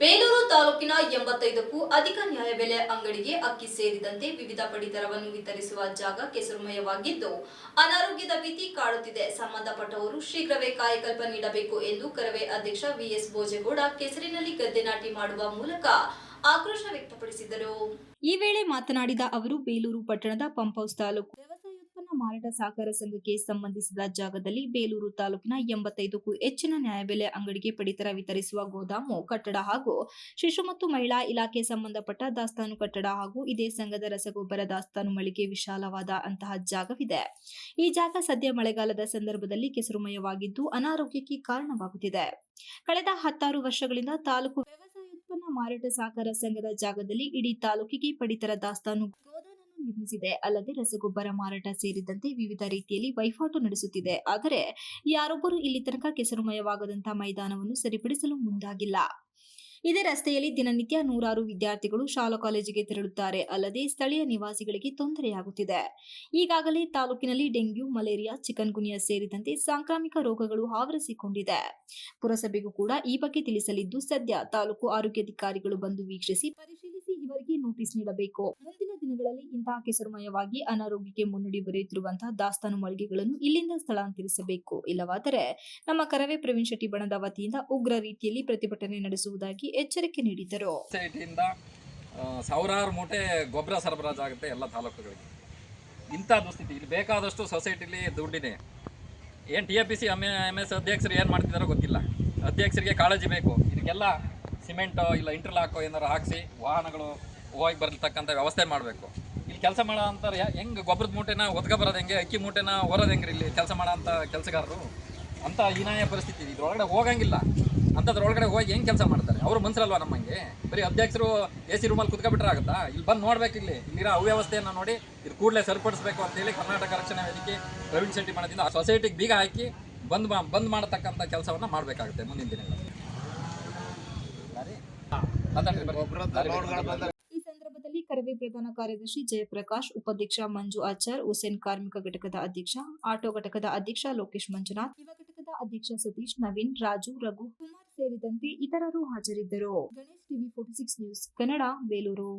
ಬೇಲೂರು ತಾಲೂಕಿನ ಎಂಬತ್ತೈದಕ್ಕೂ ಅಧಿಕ ನ್ಯಾಯಬೆಲೆ ಅಂಗಡಿಗೆ ಅಕ್ಕಿ ಸೇರಿದಂತೆ ವಿವಿಧ ಪಡಿತರವನ್ನು ವಿತರಿಸುವ ಜಾಗ ಕೆಸರುಮಯವಾಗಿದ್ದು, ಅನಾರೋಗ್ಯದ ಭೀತಿ ಕಾಡುತ್ತಿದೆ. ಸಂಬಂಧಪಟ್ಟವರು ಶೀಘ್ರವೇ ಕಾಯಕಲ್ಪ ನೀಡಬೇಕು ಎಂದು ಕರವೇ ಅಧ್ಯಕ್ಷ ವಿಎಸ್ ಭೋಜೇಗೌಡ ಕೆಸರಿನಲ್ಲಿ ಗದ್ದೆ ನಾಟಿ ಮಾಡುವ ಮೂಲಕ ಆಕ್ರೋಶ ವ್ಯಕ್ತಪಡಿಸಿದರು. ಈ ವೇಳೆ ಮಾತನಾಡಿದ ಅವರು, ಬೇಲೂರು ಪಟ್ಟಣದ ಪಂಪ್ ಹೌಸ್ ತಾಲೂಕು ಮಾರಾಟ ಸಹಕಾರ ಸಂಘಕ್ಕೆ ಸಂಬಂಧಿಸಿದ ಜಾಗದಲ್ಲಿ ಬೇಲೂರು ತಾಲೂಕಿನ ಎಂಬತ್ತೈದಕ್ಕೂ ಹೆಚ್ಚಿನ ನ್ಯಾಯಬೆಲೆ ಅಂಗಡಿಗೆ ಪಡಿತರ ವಿತರಿಸುವ ಗೋದಾಮು ಕಟ್ಟಡ ಹಾಗೂ ಶಿಶು ಮತ್ತು ಮಹಿಳಾ ಇಲಾಖೆ ಸಂಬಂಧಪಟ್ಟ ದಾಸ್ತಾನು ಕಟ್ಟಡ ಹಾಗೂ ಇದೇ ಸಂಘದ ರಸಗೊಬ್ಬರ ದಾಸ್ತಾನು ಮಳಿಗೆ ವಿಶಾಲವಾದ ಅಂತಹ ಜಾಗವಿದೆ. ಈ ಜಾಗ ಸದ್ಯ ಮಳೆಗಾಲದ ಸಂದರ್ಭದಲ್ಲಿ ಕೆಸರುಮಯವಾಗಿದ್ದು ಅನಾರೋಗ್ಯಕ್ಕೆ ಕಾರಣವಾಗುತ್ತಿದೆ. ಕಳೆದ ಹತ್ತಾರು ವರ್ಷಗಳಿಂದ ತಾಲೂಕು ವ್ಯವಸಾಯೋತ್ಪನ್ನ ಮಾರಾಟ ಸಹಕಾರ ಸಂಘದ ಜಾಗದಲ್ಲಿ ಇಡೀ ತಾಲೂಕಿಗೆ ಪಡಿತರ ದಾಸ್ತಾನು ನಿರ್ಮಿಸಿದೆ. ಅಲ್ಲದೆ ರಸಗೊಬ್ಬರ ಮಾರಾಟ ಸೇರಿದಂತೆ ವಿವಿಧ ರೀತಿಯಲ್ಲಿ ವಹಿವಾಟು ನಡೆಸುತ್ತಿದೆ. ಆದರೆ ಯಾರೊಬ್ಬರು ಇಲ್ಲಿ ತನಕ ಕೆಸರುಮಯವಾಗದಂತಹ ಮೈದಾನವನ್ನು ಸರಿಪಡಿಸಲು ಮುಂದಾಗಿಲ್ಲ. ಇದೇ ರಸ್ತೆಯಲ್ಲಿ ದಿನನಿತ್ಯ ನೂರಾರು ವಿದ್ಯಾರ್ಥಿಗಳು ಶಾಲಾ ಕಾಲೇಜಿಗೆ ತೆರಳುತ್ತಾರೆ. ಅಲ್ಲದೆ ಸ್ಥಳೀಯ ನಿವಾಸಿಗಳಿಗೆ ತೊಂದರೆಯಾಗುತ್ತಿದೆ. ಈಗಾಗಲೇ ತಾಲೂಕಿನಲ್ಲಿ ಡೆಂಗ್ಯೂ, ಮಲೇರಿಯಾ ಚಿಕನ್ ಗುನಿಯಾ ಸೇರಿದಂತೆ ಸಾಂಕ್ರಾಮಿಕ ರೋಗಗಳು ಆವರಿಸಿಕೊಂಡಿದೆ. ಪುರಸಭೆಗೂ ಕೂಡ ಈ ಬಗ್ಗೆ ತಿಳಿಸಲಿದ್ದು, ಸದ್ಯ ತಾಲೂಕು ಆರೋಗ್ಯಾಧಿಕಾರಿಗಳು ಬಂದು ವೀಕ್ಷಿಸಿ ಪರಿಶೀಲಿಸಿ ಇವರಿಗೆ ನೋಟಿಸ್ ನೀಡಬೇಕು. ಮುಂದಿನ ದಿನಗಳಲ್ಲಿ ಇಂತಹ ಕೆಸರುಮಯವಾಗಿ ಅನಾರೋಗ್ಯಕ್ಕೆ ಮುನ್ನುಡಿ ಬರೆಯುತ್ತಿರುವಂತಹ ದಾಸ್ತಾನು ಮಳಿಗೆಗಳನ್ನು ಇಲ್ಲಿಂದ ಸ್ಥಳಾಂತರಿಸಬೇಕು. ಇಲ್ಲವಾದರೆ ನಮ್ಮ ಕರವೇ ಪ್ರವೀಣ್ ಶೆಟ್ಟಿ ಬಣದ ವತಿಯಿಂದ ಉಗ್ರ ರೀತಿಯಲ್ಲಿ ಪ್ರತಿಭಟನೆ ನಡೆಸುವುದಾಗಿ ಎಚ್ಚರಿಕೆ ನೀಡಿದರು. ಸಾವಿರಾರು ಮೂಟೆ ಗೊಬ್ಬರ ಸರಬರಾಜು ಆಗುತ್ತೆ ಎಲ್ಲ ತಾಲೂಕುಗಳಿಗೆ. ಇಂಥ ದುಸ್ಥಿತಿ. ಇಲ್ಲಿ ಬೇಕಾದಷ್ಟು ಸೊಸೈಟಿಲಿ ದುಡ್ಡಿದೆ. ಏನು T A P C M M S ಅಧ್ಯಕ್ಷರು ಏನು ಮಾಡ್ತಿದ್ದಾರೋ ಗೊತ್ತಿಲ್ಲ. ಅಧ್ಯಕ್ಷರಿಗೆ ಕಾಳಜಿ ಬೇಕು. ಇದಕ್ಕೆಲ್ಲ ಸಿಮೆಂಟು ಇಲ್ಲ ಇಂಟರ್ಲಾಕೋ ಏನಾರು ಹಾಕಿಸಿ ವಾಹನಗಳು ಹೋಗಿ ಬರ್ತಕ್ಕಂಥ ವ್ಯವಸ್ಥೆ ಮಾಡಬೇಕು. ಇಲ್ಲಿ ಕೆಲಸ ಮಾಡೋ ಅಂತಾರೆ ಹೆಂಗೆ ಗೊಬ್ಬರದ ಮೂಟೆನ ಒದ್ಕ ಬರೋದು ಹೆಂಗೆ? ಅಕ್ಕಿ ಮೂಟೆನ ಹೊರೋದು ಹೆಂಗೆ ಇಲ್ಲಿ ಕೆಲಸ ಮಾಡೋ ಅಂಥ ಕೆಲಸಗಾರರು? ಅಂಥ ಹೀನಾಯ ಪರಿಸ್ಥಿತಿ ಇದೆ. ಇದ್ರೊಳಗಡೆ ಹೋಗಂಗಿಲ್ಲ. ಅಂಥದ್ರೊಳಗಡೆ ಹೋಗಿ ಹೆಂಗೆ ಕೆಲಸ ಮಾಡ್ತಾರೆ? ಅವರು ಮನ್ಸರಲ್ವಾ ನಮ್ಮಂಗೆ? ಬರೀ ಅಧ್ಯಕ್ಷರು ಎ ಸಿ ರೂಮಲ್ಲಿ ಕುತ್ಕೊಬಿಟ್ರೆ ಆಗುತ್ತಾ? ಇಲ್ಲಿ ಬಂದು ನೋಡ್ಬೇಕು ಇಲ್ಲಿ. ಇಲ್ಲಿರೋ ಅವ್ಯವಸ್ಥೆಯನ್ನು ನೋಡಿ ಇದು ಕೂಡಲೇ ಸರಿಪಡಿಸಬೇಕು ಅಂತೇಳಿ ಕರ್ನಾಟಕ ರಕ್ಷಣಾ ವೇದಿಕೆ ಪ್ರವೀಣ್ ಶೆಟ್ಟಿ ಮಾಡೋದ್ರಿಂದ ಆ ಸೊಸೈಟಿಗೆ ಬೀಗ ಹಾಕಿ ಬಂದ್ ಬಂದ್ ಮಾಡತಕ್ಕಂಥ ಕೆಲಸವನ್ನು ಮಾಡಬೇಕಾಗುತ್ತೆ ಮುಂದಿನ ದಿನಗಳಲ್ಲಿ. ಈ ಸಂದರ್ಭದಲ್ಲಿ ಕರವೇ ಪ್ರಧಾನ ಕಾರ್ಯದರ್ಶಿ ಜಯಪ್ರಕಾಶ್ ಉಪಾಧ್ಯಕ್ಷ ಮಂಜು ಆಚಾರ್ ಹುಸೇನ್ ಕಾರ್ಮಿಕ ಘಟಕದ ಅಧ್ಯಕ್ಷ ಆಟೋ ಘಟಕದ ಅಧ್ಯಕ್ಷ ಲೋಕೇಶ್ ಮಂಜುನಾಥ್ ಯುವ ಘಟಕದ ಅಧ್ಯಕ್ಷ ಸತೀಶ್ ನವೀನ್ ರಾಜು ರಘು ಕುಮಾರ್ ಸೇರಿದಂತೆ ಇತರರು ಹಾಜರಿದ್ದರು. Ganesh TV forty six news Kannada Belur.